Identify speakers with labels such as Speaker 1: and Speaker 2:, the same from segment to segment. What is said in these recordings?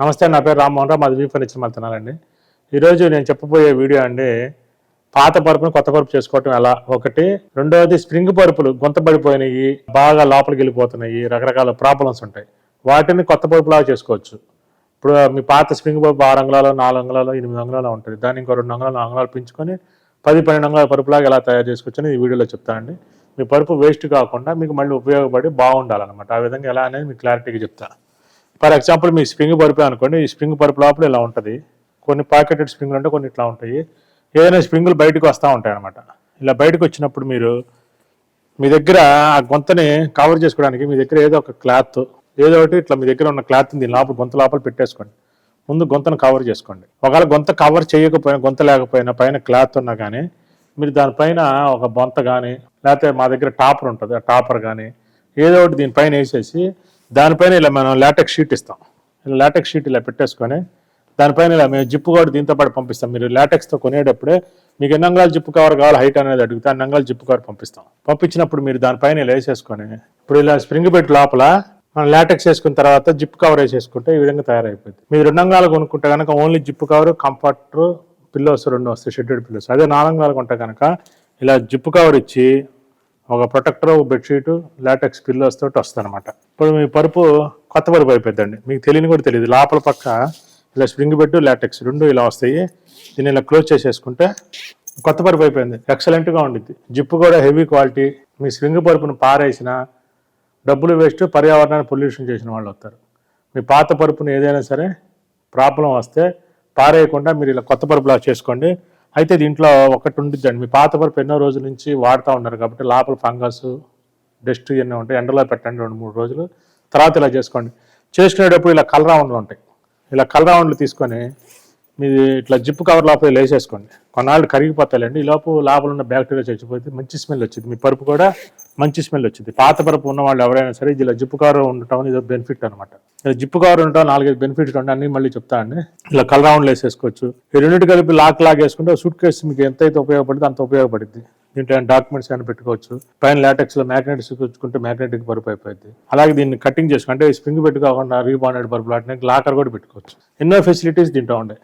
Speaker 1: నమస్తే నా పేరు రామ్మోహన్ రావు. మాది వీ ఫర్నిచర్ మళ్తున్నానండి ఈరోజు నేను చెప్పబోయే వీడియో అండి పాత పరుపును కొత్త పరుపు చేసుకోవటం ఎలా? ఒకటి. రెండవది స్ప్రింగ్ పరుపులు గుంత పడిపోయినాయి బాగా లోపలికి వెళ్ళిపోతున్నాయి రకరకాల ప్రాబ్లమ్స్ ఉంటాయి. వాటిని కొత్త పరుపులాగా చేసుకోవచ్చు. ఇప్పుడు మీ పాత స్ప్రింగ్ పరుపు ఆరు అంగుళాలు నాలుగు అంగుళాలు ఎనిమిది అంగుళాలు ఉంటుంది దాన్ని ఇంకో రెండు అంగుళాలు నాలుగు అంగుళాలు పెంచుకొని పది పన్నెండు అంగుళాల పరుపులాగా ఎలా తయారు చేసుకోవచ్చు అని ఈ వీడియోలో చెప్తానండి మీ పరుపు వేస్ట్ కాకుండా మీకు మళ్ళీ ఉపయోగపడి బాగుండాలన్నమాట. ఆ విధంగా ఎలా అనేది మీకు క్లారిటీగా చెప్తాను ఫర్ ఎగ్జాంపుల్ మీ స్ప్రింగ్ పరుపు అనుకోండి ఈ స్ప్రింగ్ పరుపు లోపల ఇలా ఉంటుంది. కొన్ని పాకెటెడ్ స్ప్రింగ్లు అంటే కొన్ని ఇట్లా ఉంటాయి. ఏదైనా స్ప్రింగులు బయటకు వస్తూ ఉంటాయి అనమాట ఇలా బయటకు వచ్చినప్పుడు మీరు మీ దగ్గర ఆ గొంతని కవర్ చేసుకోవడానికి మీ దగ్గర ఏదో ఒక క్లాత్ ఏదో ఒకటి ఇట్లా మీ దగ్గర ఉన్న క్లాత్ దీని లోపల గొంత లోపల పెట్టేసుకోండి. ముందు గొంతను కవర్ చేసుకోండి. ఒకవేళ గొంత కవర్ చేయకపోయినా గొంత లేకపోయినా పైన క్లాత్ ఉన్నా కానీ మీరు దానిపైన ఒక బొంత కానీ లేకపోతే మా దగ్గర టాపర్ ఉంటుంది ఆ టాపర్ కానీ ఏదో ఒకటి దీనిపైన వేసేసి దానిపైన ఇలా మనం లాటెక్ షీట్ ఇస్తాం. ఇలా లాటెక్ షీట్ ఇలా పెట్టేసుకొని దానిపైన ఇలా మేము జిప్పు కూడా దీంతో పాటు పంపిస్తాం. మీరు లాటెక్స్తో కొనేటప్పుడే మీకు ఎన్ని జిప్పు కవర్ కావాలి హైట్ అనేది అడిగితే అన్ని అంగాలు జిప్పు కవర్ పంపిస్తాం. పంపించినప్పుడు మీరు దానిపైన ఇలా వేసేసుకొని ఇప్పుడు ఇలా స్ప్రింగ్ పెట్టి లోపల మనం లాటెక్స్ వేసుకున్న తర్వాత జిప్ కవర్ వేసేసుకుంటే ఈ విధంగా తయారైపోయింది మీరు రెండు అంగాలు కొనుక్కుంటే కనుక only zip cover comforter pillows రెండు వస్తాయి షెడ్యూడ్ పిల్లోస్ అదే నాలుగు అంగాలు కొంటే కనుక ఇలా జిప్ కవర్ ఇచ్చి ఒక ప్రొటెక్టర్ ఒక బెడ్షీట్ లాటెక్స్ పిల్లోస్ తోటి వస్తుంది అనమాట ఇప్పుడు మీ పరుపు కొత్త పరుపు అయిపోద్దండి మీకు తెలియని కూడా తెలియదు. లోపల పక్క ఇలా స్ప్రింగ్ బెడ్ లాటెక్స్ రెండు ఇలా వస్తాయి. దీన్ని ఇలా క్లోజ్ చేసేసుకుంటే కొత్త పరుపు అయిపోయింది. ఎక్సలెంట్గా ఉండిద్ది. జిప్పు కూడా హెవీ క్వాలిటీ మీ స్ప్రింగ్ పరుపును పారేసిన డబ్బులు వేస్ట్ పర్యావరణాన్ని పొల్యూషన్ చేసిన వాళ్ళు వస్తారు. మీ పాత పరుపును ఏదైనా సరే ప్రాబ్లం వస్తే పారేయకుండా మీరు ఇలా కొత్త పరుపులా చేసుకోండి. అయితే దీంట్లో ఒకటి ఉండిద్దండి. మీ పాత పరుపు ఎన్నో రోజుల నుంచి వాడుతూ ఉన్నారు కాబట్టి లోపల ఫంగస్ డస్ట్ ఇవన్నీ ఉంటాయి. ఎండలో పెట్టండి రెండు మూడు రోజులు. తర్వాత ఇలా చేసుకోండి. చేసుకునేటప్పుడు ఇలా కలర్ ఉంటాయి. ఇలా కలర్ తీసుకొని మీది ఇట్లా జిప్పు కవర్ లోపల లేసేసుకోండి. వేసేసుకోండి కొన్నాళ్ళు కరిగిపోతాయండి ఈ లోపు లోపల ఉన్న బ్యాక్టీరియా చచ్చిపోతే మంచి స్మెల్ వచ్చింది. మీ పరుపు కూడా మంచి స్మెల్ వచ్చింది. పాత పరుపు ఉన్న వాళ్ళు ఎవరైనా సరే ఇలా జిప్పు కవర్ ఉండటం ఇది బెనిఫిట్ అనమాట ఇలా జిప్పు కవర్ ఉండటం నాలుగైదు బెనిఫిట్స్ ఉంటాయి అన్ని మళ్ళీ చెప్తా అండి. ఇలా కలర్ రౌండ్లు వేసేసుకోవచ్చు ఈ రెండింటి కలిపి లాక్ లాగ్ వేసుకుంటే సూట్ కేసు మీకు ఎంతైతే ఉపయోగపడితే అంత ఉపయోగపడింది దీంట్లో డాక్యుమెంట్స్ అయినా పెట్టుకోవచ్చు. పైన లాటెక్స్లో మ్యాగ్నెటిక్స్ వచ్చుకుంటే మ్యాగ్నెటిక్ పరుపు అయిపోయింది అలాగే దీన్ని కటింగ్ చేసుకుంటే స్ప్రింగ్ పెట్టుకోకుండా రీబాండెడ్ పరుపు లాంటి లాకర్ కూడా పెట్టుకోవచ్చు. ఎన్నో ఫెసిలిటీస్ దీంట్లో ఉండే.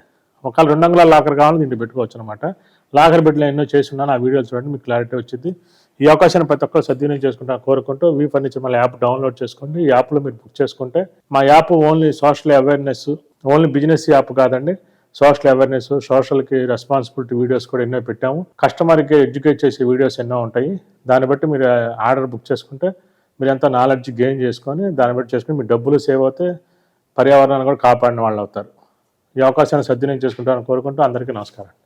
Speaker 1: ఒకవేళ రెండు అంగుళాల లాకర్ కావాలని దీంట్లో పెట్టుకోవచ్చు అనమాట లాకర్ బెడ్లో ఎన్నో చేసి ఉన్నాను ఆ వీడియోలు చూడండి మీకు క్లారిటీ వచ్చింది. ఈ అవకాశాన్ని ప్రతి ఒక్కరు సద్వినియోగం చేసుకుంటా కోరుకుంటూ వీ ఫర్నిచర్ మళ్ళీ యాప్ డౌన్లోడ్ చేసుకోండి. ఈ యాప్లో మీరు బుక్ చేసుకుంటే మా app only social awareness only business app కాదండి. సోషల్ అవేర్నెస్ సోషల్కి రెస్పాన్సిబిలిటీ వీడియోస్ కూడా ఎన్నో పెట్టాము. కస్టమర్కి ఎడ్యుకేట్ చేసే వీడియోస్ ఎన్నో ఉంటాయి. దాన్ని బట్టి మీరు uh, ఆర్డర్ బుక్ చేసుకుంటే మీరు ఎంత నాలెడ్జ్ గెయిన్ చేసుకొని దాన్ని బట్టి చేసుకుని మీ డబ్బులు సేవ్ అవుతే పర్యావరణాన్ని కూడా కాపాడిన వాళ్ళు అవుతారు ఈ అవకాశాన్ని సద్వినియోగం చేసుకుంటారని కోరుకుంటూ అందరికీ నమస్కారం.